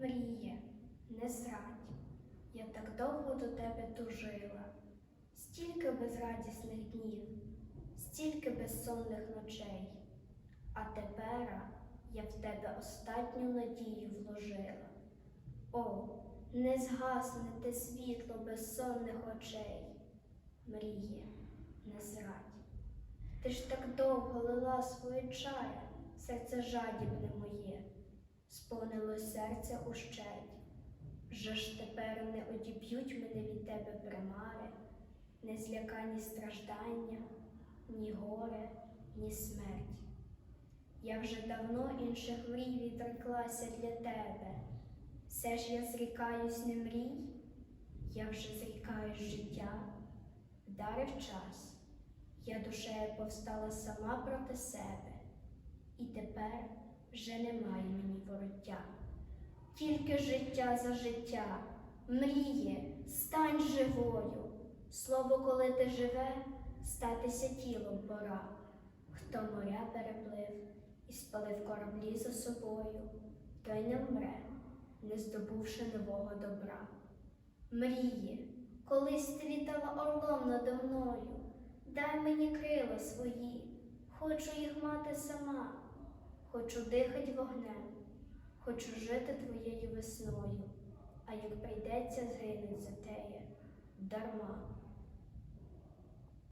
Мріє, не зрадь, я так довго до тебе тужила, стільки безрадісних днів, стільки безсонних ночей, а тепер я в тебе останню надію вложила. О, не згасне те світло безсонних очей, мріє, не зрадь. Ти ж так довго лила свою чая, серце жадібне моє, сповнило серце ущерть. Вже ж тепер не одіб'ють мене від тебе примари, не злякані страждання, ні горе, ні смерть. Я вже давно інших мрій відреклася для тебе. Все ж я зрікаюсь не мрій, я вже зрікаюсь життя, вдарив час. Я душею повстала сама проти себе, і тепер вже немає мені вороття. Тільки життя за життя, мріє, стань живою. Слово, коли ти живе, статися тілом пора. Хто моря переплив і спалив кораблі за собою, той не вмре, не здобувши нового добра. Мріє, колись ти літала орлом надо мною, дай мені крила свої, хочу їх мати сама, хочу дихать вогнем, хочу жити твоєю весною, а як прийдеться згинуть за теє, дарма.